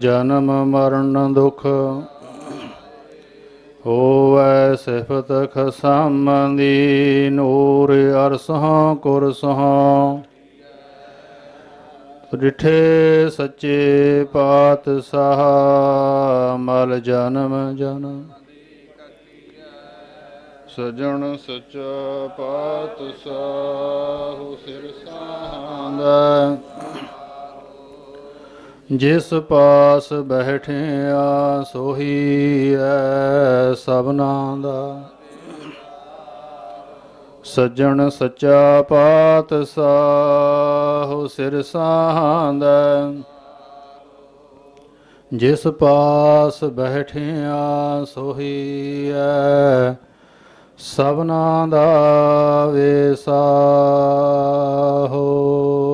ਜਨਮ ਮਰਨ ਦੁਖ। ਹੋਵੈ ਸਿਫਤ ਖਸਮ ਦੀ ਨੂਰ ਅਰਸਹਾਂ ਕੁਰਸਹਾਂ ਰਿਠੇ ਸੱਚੇ ਪਾਤਸ਼ਾਹ, ਮਲ ਜਨਮ ਜਨਮ ਸਜਣ ਸੱਚਾ ਪਾਤਸ਼ਾਹ, ਸਿਰ ਸਾਹੰਦਾ ਜਿਸ ਪਾਸ ਬੈਠਿਆ ਸੋਹੀ ਐ ਸਭਨਾ ਦਾ। ਸੱਜਣ ਸੱਚਾ ਪਾਤਸ਼ਾਹ ਸਿਰ ਸਾਹੰਦਾ ਜਿਸ ਪਾਸ ਬੈਠਿਆ ਸੋਹੀ ਐ ਸਭਨਾ ਦਾ ਵੇਸਾ ਹੋ।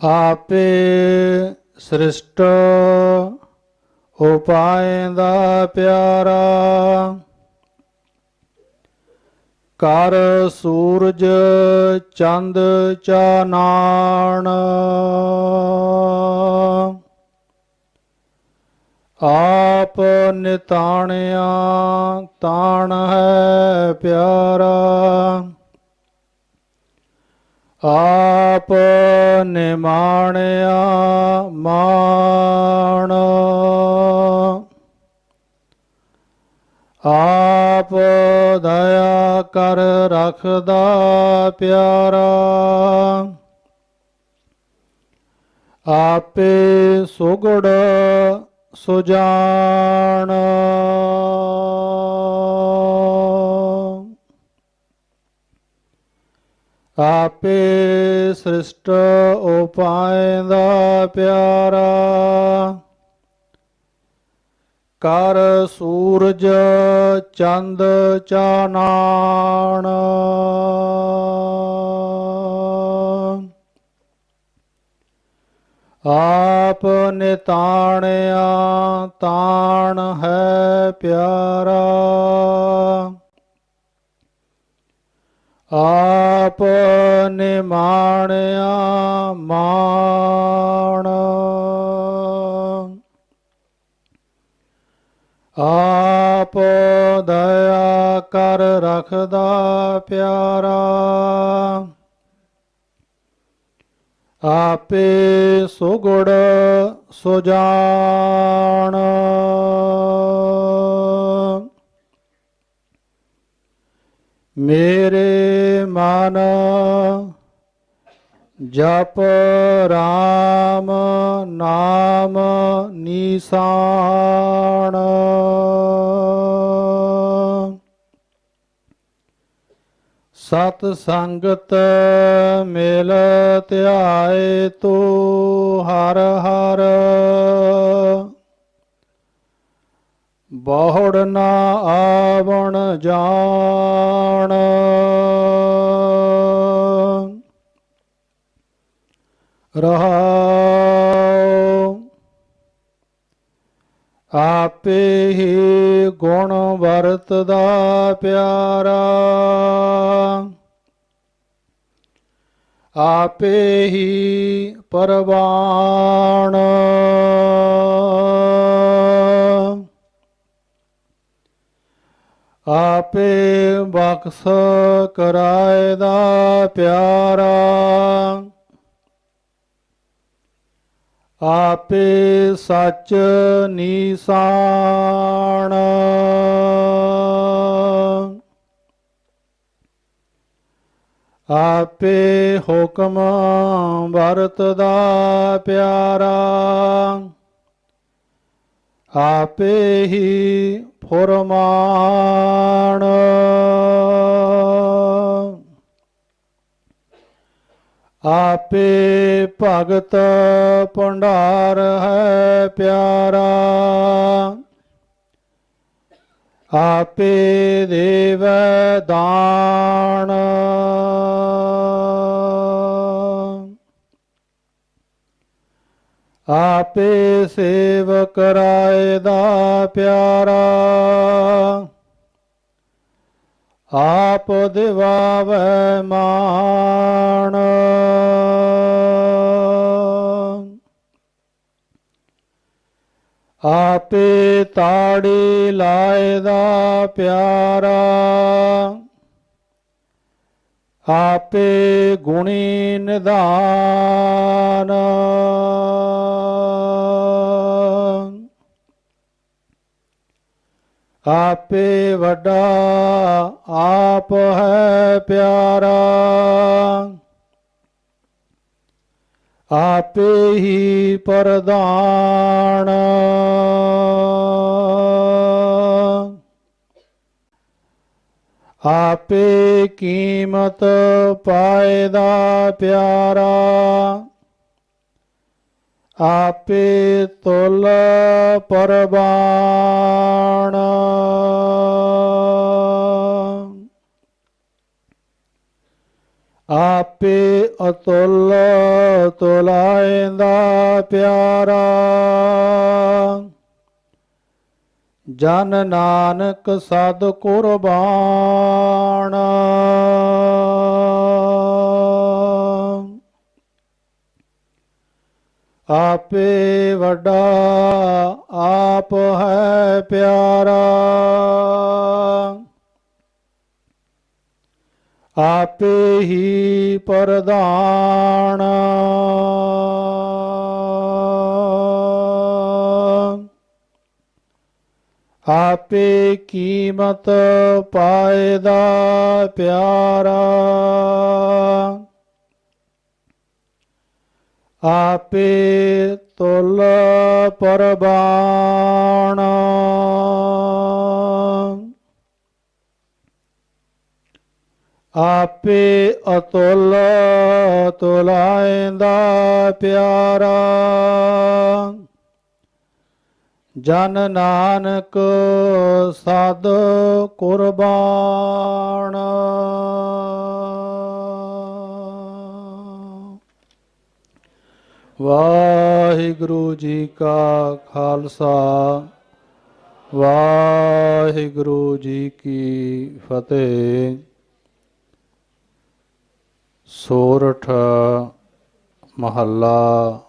ਆਪੇ ਸ੍ਰਿਸ਼ਟ ਉਪਾਏ ਦਾ ਪਿਆਰਾ। ਕਰ ਸੂਰਜ ਚੰਦ ਚਾਨਾਣ ਆਪ ਨਿਤਾਣਿਆ ਤਾਣ ਹੈ ਪਿਆਰਾ। ਆਪ ਨਿਮਾਣਿਆ ਮਾਣ। ਆਪ ਦਇਆ ਕਰ ਰਖਦਾ ਪਿਆਰਾ। ਆਪੇ ਸੁਗੜ ਸੁਜਾਨ ਆਪੇ ਸ੍ਰਿਸ਼ਟ ਉਪਾਏ ਦਾ ਪਿਆਰਾ। ਕਰ ਸੂਰਜ ਚੰਦ ਚਾਨਾਣ ਆਪ ਨਿਤਾਣਿਆ ਤਾਣ ਹੈ ਪਿਆਰਾ। ਆਪ ਨਿਮਾਣਿਆ ਮਾਣ। ਆਪ ਦਇਆ ਕਰ ਰਖਦਾ ਪਿਆਰਾ। ਆਪੇ ਸੁਗੜ ਸੁਜਾਨ ਮੇਰੇ ਮਨ ਜਪ ਰਾਮ ਨਾਮ ਨੀਸਾਨ। ਸਤ ਸੰਗਤ ਮਿਲ ਧਿਆਏ ਤੋ ਹਰ ਹਰ। ਬਹੁੜ ਨਾ ਆਵਣ ਜਾਣ। ਰਹਾਉ ਆਪੇ ਹੀ ਗੁਣ ਵਰਤਦਾ ਪਿਆਰਾ। ਆਪੇ ਹੀ ਪਰਵਾਣ ਆਪੇ ਬਖਸ਼ ਕਰਾਏ ਦਾ ਪਿਆਰਾ। ਆਪੇ ਸੱਚ ਨੀਸਾਨ। ਆਪੇ ਹੁਕਮ ਵਰਤਦਾ ਪਿਆਰਾ। ਆਪੇ ਹੀ ਫਰਮਾਨ। ਆਪੇ ਭਗਤ ਭੰਡਾਰ ਹੈ ਪਿਆਰਾ। ਆਪੇ ਦੇਵ ਦਾਨ। ਆਪੇ ਸੇਵਕ ਕਰਾਏ ਦਾ ਪਿਆਰਾ। ਆਪ ਦਿਵਾਵੈ ਮਾਣ। ਆਪੇ ਤਾੜੀ ਲਾਏ ਦਾ ਪਿਆਰਾ। ਆਪੇ ਗੁਣੀ ਨਿਧਾਨ। ਆਪੇ ਵੱਡਾ ਆਪ ਹੈ ਪਿਆਰਾ। ਆਪੇ ਹੀ ਪ੍ਰਦਾਨ ਆਪੇ ਕੀਮਤ ਪਾਏ ਦਾ ਪਿਆਰਾ। ਆਪੇ ਤੁਲ ਪਰਬਾਣ ਆਪੇ ਅਤੁਲ ਤੁਲਾਇਂਦਾ ਪਿਆਰਾ। ਜਨ ਨਾਨਕ ਸਦ ਕੁਰਬਾਨ। ਆਪੇ ਵੱਡਾ ਆਪ ਹੈ ਪਿਆਰਾ। ਆਪੇ ਹੀ ਪ੍ਰਧਾਨ। ਆਪੇ ਕੀਮਤ ਪਾਇਦਾ ਪਿਆਰਾ। ਆਪੇ ਤੁਲ ਪਰਬਾਣ ਆਪੇ ਅਤੁਲ ਤੁਲਾਇਂਦਾ ਪਿਆਰਾ। ਜਨ ਨਾਨਕ ਸਦ ਕੁਰਬਾਨ। ਵਾਹਿਗੁਰੂ ਜੀ ਕਾ ਖਾਲਸਾ, ਵਾਹਿਗੁਰੂ ਜੀ ਕੀ ਫਤਿਹ। ਸੋਰਠ ਮਹੱਲਾ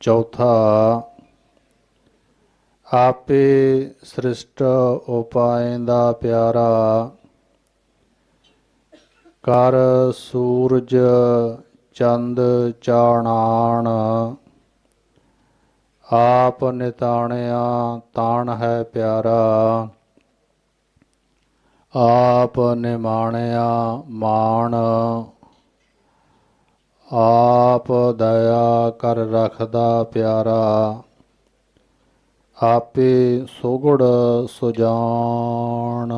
ਚੌਥਾ ਆਪੇ ਸ੍ਰਿਸ਼ਟ ਉਪਾਇੰਦਾ ਪਿਆਰਾ ਕਰ ਸੂਰਜ ਚੰਦ ਚਾਣਾਣ। ਆਪ ਨਿਤਾਣਿਆ ਤਾਣ ਹੈ ਪਿਆਰਾ। ਆਪ ਨਿਮਾਣਿਆ ਮਾਣ। ਆਪ ਦਇਆ ਕਰ ਰਖਦਾ ਪਿਆਰਾ। ਆਪੇ ਸੋਗੜ ਸੁਜਾਨ।